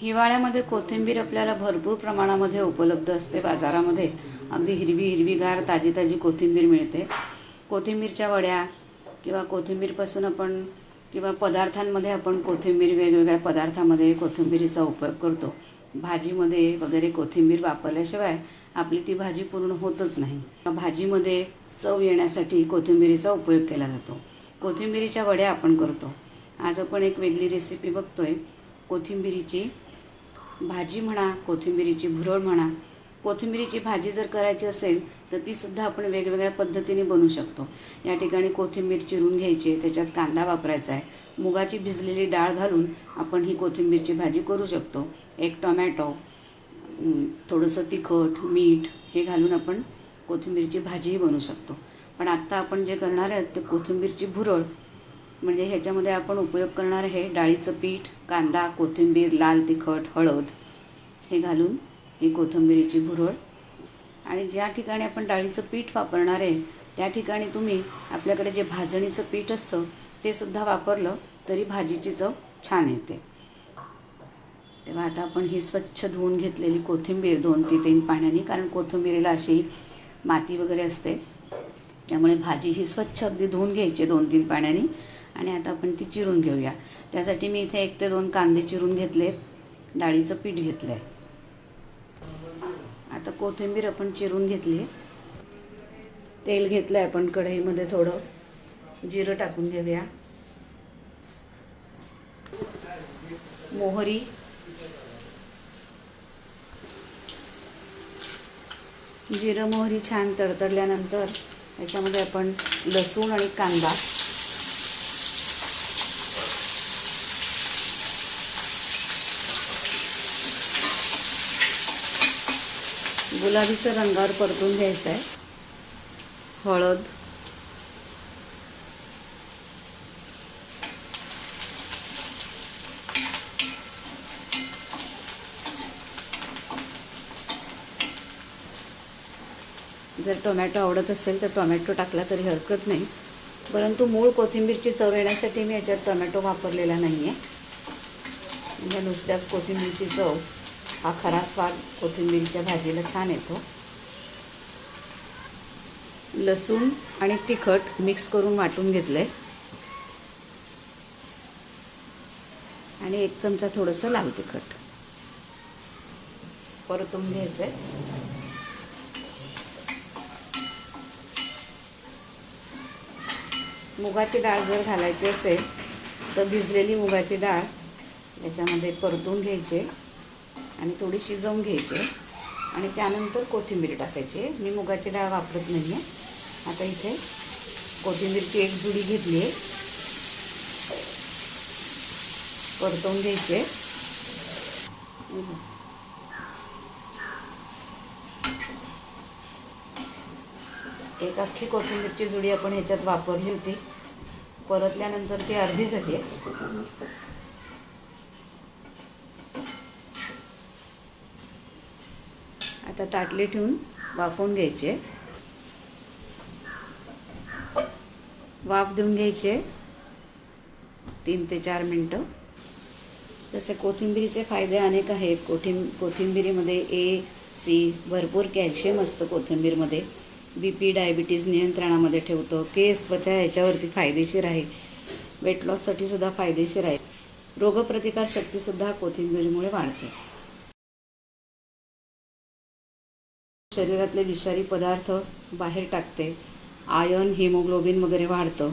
हिवाळ्यामध्ये कोथिंबीर आपल्याला भरपूर प्रमाणामध्ये उपलब्ध असते बाजारामध्ये. अगदी हिरवी हिरवीगार ताजी ताजी कोथिंबीर मिळते. कोथिंबीरच्या वड्या किंवा कोथिंबीरपासून आपण किंवा पदार्थांमध्ये आपण कोथिंबीर वेगवेगळ्या पदार्थामध्ये कोथिंबीरीचा उपयोग करतो. भाजीमध्ये वगैरे कोथिंबीर वापरल्याशिवाय आपली ती भाजी पूर्ण होतच नाही. भाजीमध्ये चव येण्यासाठी कोथिंबीरीचा उपयोग केला जातो. कोथिंबीरीच्या वड्या आपण करतो. आज आपण एक वेगळी रेसिपी बघतोय. कोथिंबीरीची भाजी म्हणा कोथिंबीरीची भुरळ म्हणा कोथिंबीरीची भाजी जर करायची असेल तर ती सुद्धा आपण वेगवेगळ्या पद्धतीने बनवू शकतो. या ठिकाणी कोथिंबीर चिरून घ्यायची त्याच्यात कांदा वापरायचा आहे. मुगाची भिजलेली डाळ घालून आपण ही कोथिंबीरची भाजी करू शकतो. एक टोमॅटो थोडंसं तिखट मीठ हे घालून आपण कोथिंबीरची भाजीही बनवू शकतो. पण आत्ता आपण जे करणार आहोत ते कोथिंबीरची भुरळ म्हणजे ह्याच्यामध्ये आपण उपयोग करणार आहे डाळीचं पीठ कांदा कोथिंबीर लाल तिखट हळद. हे घालून ही कोथिंबीरीची भुरळ. आणि ज्या ठिकाणी आपण डाळीचं पीठ वापरणार आहे त्या ठिकाणी तुम्ही आपल्याकडे जे भाजणीचं पीठ असतं ते सुद्धा वापरलं तरी भाजीची चव छान येते. तेव्हा आता आपण ही स्वच्छ धुवून घेतलेली कोथिंबीर दोन ते तीन पाण्याने कारण कोथिंबीरीला अशी माती वगैरे असते. त्यामुळे भाजी ही स्वच्छ अगदी धुवून घ्यायची दोन तीन पाण्याने. आणि आता आपण ती चिरून घेऊया. त्यासाठी मी इथे एक ते दोन कांदे चिरून घेतलेत. डाळीचं पीठ घेतलं आहे आता कोथिंबीर आपण चिरून घेतली. आहे तेल घेतलं आहे आपण कढईमध्ये थोडं. जिरं टाकून घेऊया. मोहरी. जिरं मोहरी छान तडतडल्यानंतर याच्यामध्ये आपण लसूण आणि कांदा. गुलाबीचं रंगावर परतून घ्यायचं आहे. हळद. जर टोमॅटो आवडत असेल तर टोमॅटो टाकला तरी हरकत नाही. परंतु मूळ कोथिंबीरची चव येण्यासाठी मी याच्यात टोमॅटो वापरलेला नाही आहे म्हणजे नुसत्याच कोथिंबीरची चव. हा खरा स्वाद कोथिंबीरच्या भाजीला छान येतो. लसूण आणि तिखट मिक्स करून वाटून घेतलं आहे आणि एक चमचा थोडंसं लाल तिखट. परतून घ्यायचं आहे मुगाची डाळ जर घालायची असेल तर भिजलेली मुगाची डाळ याच्यामध्ये परतून घ्यायचे. आणि थोडी शिजवून घ्यायची. आणि त्यानंतर कोथिंबीर टाकायची. मी मुगाची डाळ वापरत नाही आहे आता इथे कोथिंबीरची एक जुडी घेतली आहे. परतवून घ्यायचे एक अख्खी कोथिंबीरची जुडी आपण ह्याच्यात वापरली होती. परतल्यानंतर ती अर्धी झाली आहे. आता ताटली ठेवून वाफवून घ्यायचे. वाफ देऊन घ्यायचे. तीन ते चार मिनटं. तसे कोथिंबिरीचे फायदे अनेक आहेत. कोथिं कोथिंबिरीमध्ये ए सी भरपूर कॅल्शियम असतं कोथिंबीरमध्ये. बी पी डायबिटीज नियंत्रणामध्ये ठेवतो. केस त्वचा याच्यावरती फायदेशीर आहे. वेट लॉससाठी सुद्धा फायदेशीर आहे. रोगप्रतिकार शक्तीसुद्धा कोथिंबीरीमुळे वाढते. शरीरातले विषारी पदार्थ बाहेर टाकते. आयन हिमोग्लोबिन वगैरे वाढतं.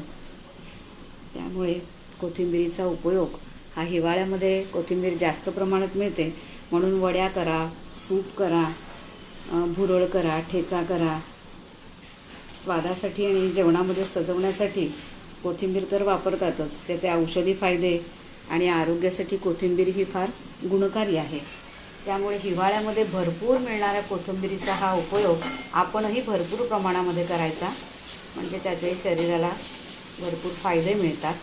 त्यामुळे कोथिंबिरीचा उपयोग हा हिवाळ्यामध्ये कोथिंबीर जास्त प्रमाणात मिळते. म्हणून वड्या करा सूप करा भुरळ करा ठेचा करा. स्वादासाठी आणि जेवणामध्ये सजवण्यासाठी कोथिंबीर तर वापरतातच. त्याचे औषधी फायदे आणि आरोग्यासाठी कोथिंबीर ही फार गुणकारी आहे. त्यामुळे हिवाळ्यामध्ये भरपूर मिळणाऱ्या कोथिंबीरीचा हा उपयोग आपणही भरपूर प्रमाणामध्ये करायचा. म्हणजे त्याचे शरीराला भरपूर फायदे मिळतात.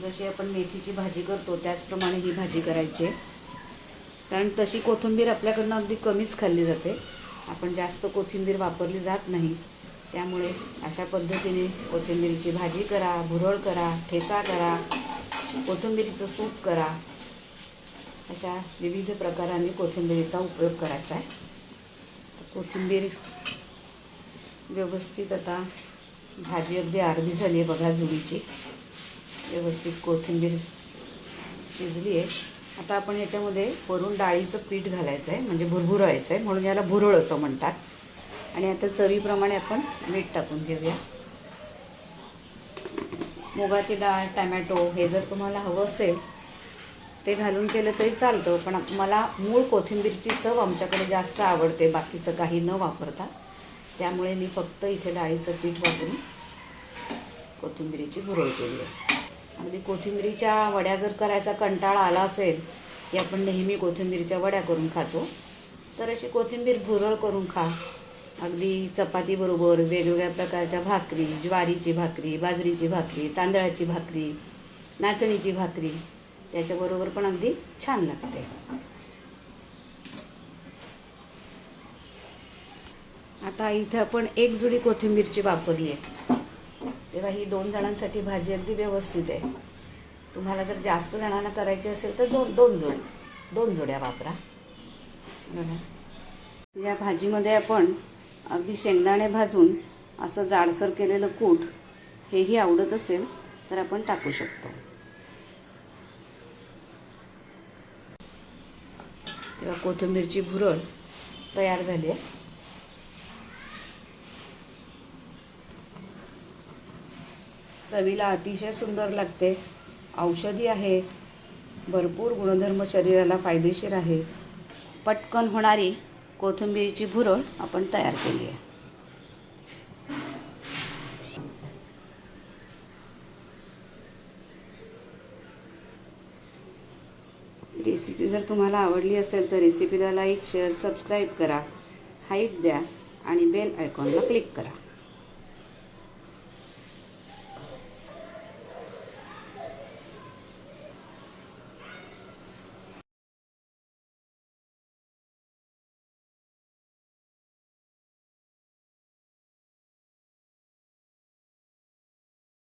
जशी आपण मेथीची भाजी करतो त्याचप्रमाणे ही भाजी करायची. आहे. कारण तशी कोथिंबीर आपल्याकडनं अगदी कमीच खाल्ली जाते. आपण जास्त कोथिंबीर वापरली जात नाही. त्यामुळे अशा पद्धतीने कोथिंबीरीची भाजी करा भुरळ करा ठेचा करा कोथिंबीरीचं सूप करा. अशा विविध प्रकाराने कोथिंबीरीचा उपयोग करायचा आहे. कोथिंबीर व्यवस्थित आता भाजी अगदी अर्धी झाली आहे बघा जुडीची. व्यवस्थित कोथिंबीर शिजली आहे. आता आपण याच्यामध्ये वरून डाळीचं पीठ घालायचं आहे म्हणजे भुरभुरायचं आहे म्हणून याला भुरळ असं म्हणतात. आणि आता चवीप्रमाणे आपण मीठ टाकून घेऊया. मुगाची डाळ टमॅटो हे जर तुम्हाला हवं असेल ते घालून केलं तरी चालतं पण मला मूळ कोथिंबीरची चव आमच्याकडे जास्त आवडते बाकीचं काही न वापरता. त्यामुळे मी फक्त इथे डाळीचं पीठ वापरून कोथिंबिरीची भुरळ केली आहे. अगदी कोथिंबिरीच्या वड्या जर करायचा कंटाळा आला असेल की आपण नेहमी कोथिंबीरच्या वड्या करून खातो तर अशी कोथिंबीर भुरळ करून खा. अगदी चपातीबरोबर वेगवेगळ्या प्रकारच्या भाकरी ज्वारीची भाकरी बाजरीची भाकरी तांदळाची भाकरी नाचणीची भाकरी त्याच्याबरोबर पण अगदी छान लागते. आता इथं आपण एक जुडी कोथिंबीरची वापरली आहे. तेव्हा ही दोन जणांसाठी भाजी अगदी व्यवस्थित आहे. तुम्हाला जर जास्त जणांना करायची असेल तर दोन दोन जोड दोन जोड्या वापरा. या भाजीमध्ये आपण अगदी शेंगदाणे भाजून असं जाडसर केलेलं कूट हेही आवडत असेल तर आपण टाकू शकतो. तेव्हा कोथिंबीरची भुरळ तयार झाली. आहे चवीला अतिशय सुंदर लागते. औषधी आहे. भरपूर गुणधर्म शरीराला फायदेशीर आहे. पटकन होणारी कोथिंबीरीची भुरळ आपण तयार केली आहे. रेसिपी जर तुम्हाला आवडली असेल तर रेसिपीला लाईक शेअर सबस्क्राईब करा. हाईप द्या आणि बेल आयकॉनला क्लिक करा.